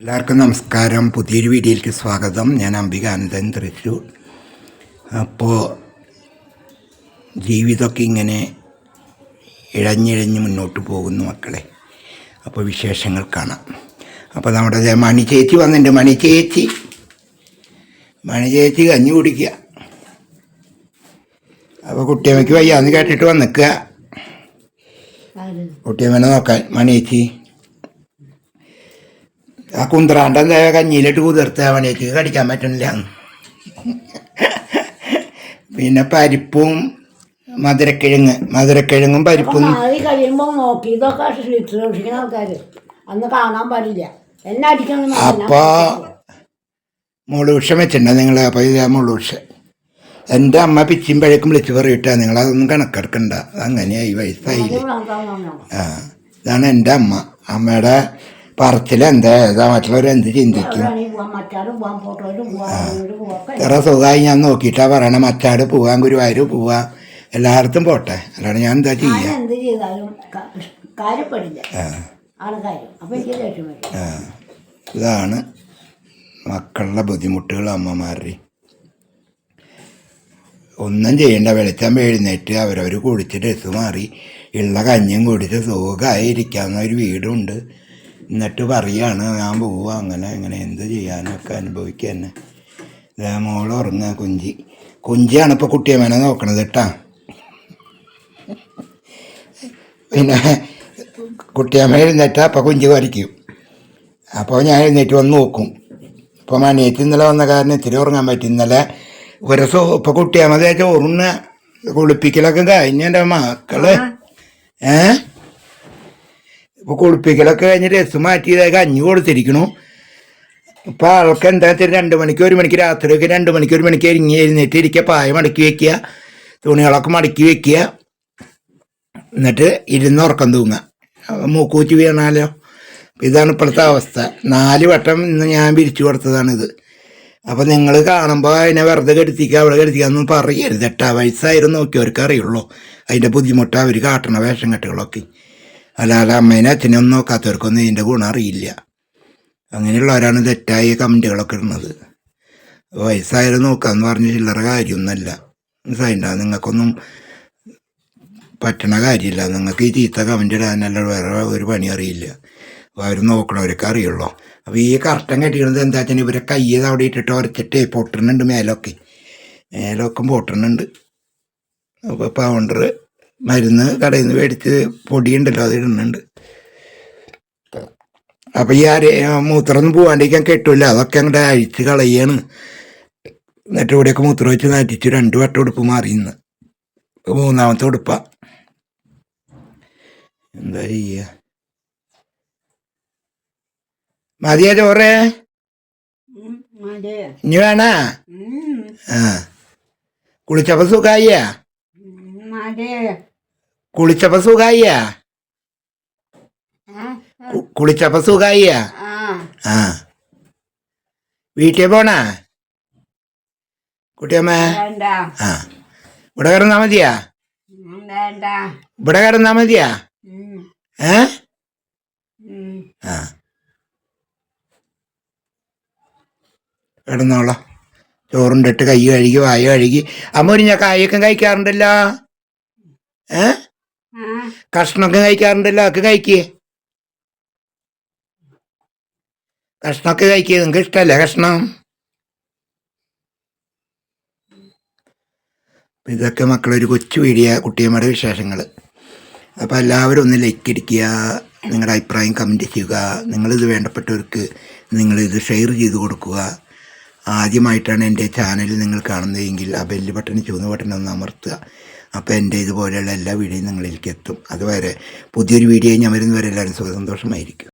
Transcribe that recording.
എല്ലാവർക്കും നമസ്കാരം. പുതിയൊരു വീഡിയോയിലേക്ക് സ്വാഗതം. ഞാൻ അംബികാനന്ദൻ തൃശ്ശൂർ. അപ്പോൾ ജീവിതമൊക്കെ ഇങ്ങനെ ഇഴഞ്ഞിഴഞ്ഞ് മുന്നോട്ട് പോകുന്നു മക്കളെ. അപ്പോൾ വിശേഷങ്ങൾ കാണാം. അപ്പോൾ നമ്മുടെ മണി ചേച്ചി വന്നിട്ടുണ്ട്. മണി ചേച്ചി. മണി ചേച്ചി കഞ്ഞി കുടിക്കുക. അപ്പോൾ കുട്ടിയമ്മയ്ക്ക് വയ്യാന്ന് കേട്ടിട്ട് വന്നിക്കുക. കുട്ടിയമ്മനെ നോക്കാൻ. മണി ചേച്ചി. ആ കുന്ത്രാണ്ട കഞ്ഞിയിലിട്ട് കുതിർത്ത് അവനേക്ക് കടിക്കാൻ പറ്റുന്നില്ല പിന്നെ പരിപ്പും മധുരക്കിഴങ്ങ് മധുരക്കിഴങ്ങും പരിപ്പും. അപ്പൊ കഴിയുമ്പോൾ നോക്കി. ഇതൊക്കെ സൂക്ഷിക്കുന്ന അന്ന് കാണാൻ പാടില്ല. എന്നെ അടിക്കണം അപ്പോ മുളുഷ വെച്ചിട്ടുണ്ടോ നിങ്ങൾ അപ്പോൾ ഇത് മുളൂഷ എന്റെ അമ്മ പിച്ചിയും പഴക്കും വിളിച്ച് പറയിട്ടാ. നിങ്ങളതൊന്നും കണക്കെടുക്കണ്ട. അങ്ങനെയായി വയസ്സായില്ലേ. ആ ഇതാണ് എന്റെ അമ്മ. അമ്മയുടെ പറച്ചിൽ എന്താ ഏതാ മറ്റുള്ളവർ എന്ത് ചിന്തിക്കും ഇത്ര സുഖമായി ഞാൻ നോക്കിയിട്ടാ പറയണേ. മറ്റാട് പോവാൻ ഗുരുവായൂർ പോവാ. എല്ലായിടത്തും പോട്ടെ. അല്ലാണ്ട് ഞാൻ എന്താ ചെയ്യാ. ഇതാണ് മക്കളുടെ ബുദ്ധിമുട്ടുകൾ അമ്മമാരുടെ. ഒന്നും ചെയ്യണ്ട. വെളിച്ചം എഴുന്നേറ്റ് അവരവർ കുടിച്ച് ഡ്രസ്സ് മാറി. ഉള്ള കഞ്ഞിയും കുടിച്ച് സുഖമായി ഇരിക്കാവുന്ന ഒരു വീടുണ്ട്. എന്നിട്ട് പറയാണ് ഞാൻ പോവുക അങ്ങനെ അങ്ങനെ എന്ത് ചെയ്യാനൊക്കെ അനുഭവിക്കുക തന്നെ ഇതാ മോൾ ഉറങ്ങുക കുഞ്ചി. കുഞ്ചിയാണ് ഇപ്പോൾ മേനെ നോക്കണത് കേട്ടാ. പിന്നെ കുട്ടിയമ്മ എഴുന്നേറ്റ അപ്പോൾ കുഞ്ചി വരയ്ക്കും. അപ്പോൾ ഞാൻ എഴുന്നേറ്റ് വന്ന് നോക്കും. ഇപ്പോൾ മണിയേറ്റ് ഇന്നലെ വന്ന കാരണം ഇത്തിരി ഉറങ്ങാൻ പറ്റി. ഇന്നലെ ഒരു സോ ഇപ്പോൾ കുട്ടിയമ്മ ചോറുണ്ണ കുളിപ്പിക്കലൊക്കെ കഴിഞ്ഞ എന്റെ മക്കൾ. ഏ? ഇപ്പോൾ കുളിപ്പിക്കലൊക്കെ കഴിഞ്ഞ് രസം മാറ്റി ഇതേ കഞ്ഞി കൊടുത്തിരിക്കണു. ഇപ്പം ആൾക്ക് എന്താ രണ്ട് മണിക്ക് ഒരു മണിക്ക് രാത്രിയൊക്കെ രണ്ട് മണിക്ക് ഒരു മണിക്ക് ഇറങ്ങി എഴുന്നേറ്റ് ഇരിക്കുക പായ മടക്കി വെക്കുക തുണികളൊക്കെ മടക്കി വെക്കുക എന്നിട്ട് ഇരുന്ന് ഉറക്കം തൂങ്ങുക. മൂക്കൂറ്റി വീണാലോ? ഇതാണ് ഇപ്പോഴത്തെ അവസ്ഥ. നാല് വട്ടം ഇന്ന് ഞാൻ പിരിച്ചു കൊടുത്തതാണിത് അപ്പോൾ നിങ്ങൾ കാണുമ്പോൾ അതിനെ വെറുതെ കെടുത്തിക്കുക അവിടെ കെടുത്തിക്കുക ഒന്നും പറയരുത് എട്ടാ വയസ്സായിരുന്നു നോക്കിയവർക്ക് അറിയുള്ളൂ. അതിന്റെ ബുദ്ധിമുട്ട് അവർ കാട്ടണ വേഷം കെട്ടുകളൊക്കെ. അല്ലാതെ അമ്മേനെ അച്ഛനെ നോക്കാത്തവർക്കൊന്നും ഇതിന്റെ ഗുണം അറിയില്ല. അങ്ങനെയുള്ളവരാണ് തെറ്റായ കമന്റുകളൊക്കെ ഇടുന്നത്. വയസ്സായാലും നോക്കാന്ന് പറഞ്ഞ ചില്ലറ കാര്യമൊന്നുമല്ല. മനസ്സിലായിണ്ട നിങ്ങൾക്കൊന്നും പറ്റണ കാര്യമില്ല. നിങ്ങൾക്ക് ഈ ചീത്ത കമന്റ് ഇടാനല്ല വേറെ ഒരു പണി അറിയില്ല. അവർ നോക്കണവരൊക്കെ അറിയുള്ളൂ. അപ്പോൾ ഈ കറക്റ്റൻ കെട്ടിക്കുന്നത് എന്താ വെച്ചാൽ ഇവരെ കയ്യത് അവിടെ ഇട്ടിട്ട് ഉരച്ചിട്ട് പൊട്ടുന്നുണ്ട് മേലൊക്കെ. മേലൊക്കെ പൊട്ടുന്നുണ്ട് അപ്പോൾ പൗണ്ടർ മരുന്ന് കടയിൽ നിന്ന് മേടിച്ച് പൊടിയുണ്ടല്ലോ അത് ഇടുന്നുണ്ട്. അപ്പൊ ഈ ആരെ മൂത്രമൊന്നും പോകാണ്ടിരിക്കാൻ കെട്ടില്ല അതൊക്കെ അങ്ങോട്ട് അഴിച്ച് കളയാണ്. എന്നിട്ട് ഇവിടെയൊക്കെ മൂത്രം വെച്ച് നറ്റിച്ച് രണ്ട് വട്ടം ഉടുപ്പ് മാറി ഇന്ന്. മൂന്നാമത്തെ ഉടുപ്പ. എന്താ ചെയ്യ? മതിയാ ചോറേ? ഇനി വേണ? ആ. കുളിച്ചപ്പോ സുഖായ കുളിച്ചപ്പോ സുഖായ കുളിച്ചപ്പോ സുഖായ ആ. വീട്ടിൽ പോണ? കുട്ടിയമ്മ? ആ. ഇവിടെ കിടന്നാ മതിയാ? ഇവിടെ കിടന്നാ മതിയാ? ഏ? ആ. കിടന്നോളാം. ചോറുണ്ടിട്ട് കൈ കഴുകി വായ കഴുകി. അമ്മ ഒരു ഞാൻ കായൊക്കെ കഴിക്കാറുണ്ടല്ലോ? ഏ? കഷ്ണമൊക്കെ കഴിക്കാറുണ്ടല്ലോ അതൊക്കെ കഴിക്കേ. കഷ്ണൊക്കെ കഴിക്കേ നിങ്ങൾക്ക് ഇഷ്ടമല്ലേ കഷ്ണം? ഇതൊക്കെ മക്കളൊരു കൊച്ചു വീഡിയോ കുട്ടിയമ്മയുടെ വിശേഷങ്ങൾ അപ്പോൾ എല്ലാവരും ഒന്ന് ലൈക്ക് അടിക്കുക നിങ്ങളുടെ അഭിപ്രായം കമന്റ് ചെയ്യുക നിങ്ങളിത് വേണ്ടപ്പെട്ടവർക്ക് നിങ്ങളിത് ഷെയർ ചെയ്ത് കൊടുക്കുക. ആദ്യമായിട്ടാണ് എന്റെ ചാനൽ നിങ്ങൾ കാണുന്നതെങ്കിൽ ആ ബെല്ല് ബട്ടൺ ചുവന്ന ബട്ടൺ ഒന്ന് അമർത്തുക. അപ്പോൾ എന്റെ ഇതുപോലെയുള്ള എല്ലാ വീഡിയോയും നിങ്ങളിലേക്ക് എത്തും. അതുവരെ പുതിയൊരു വീഡിയോ ഞാൻ വരുന്നവരെ എല്ലാവരും സുഖ സന്തോഷമായിരിക്കും.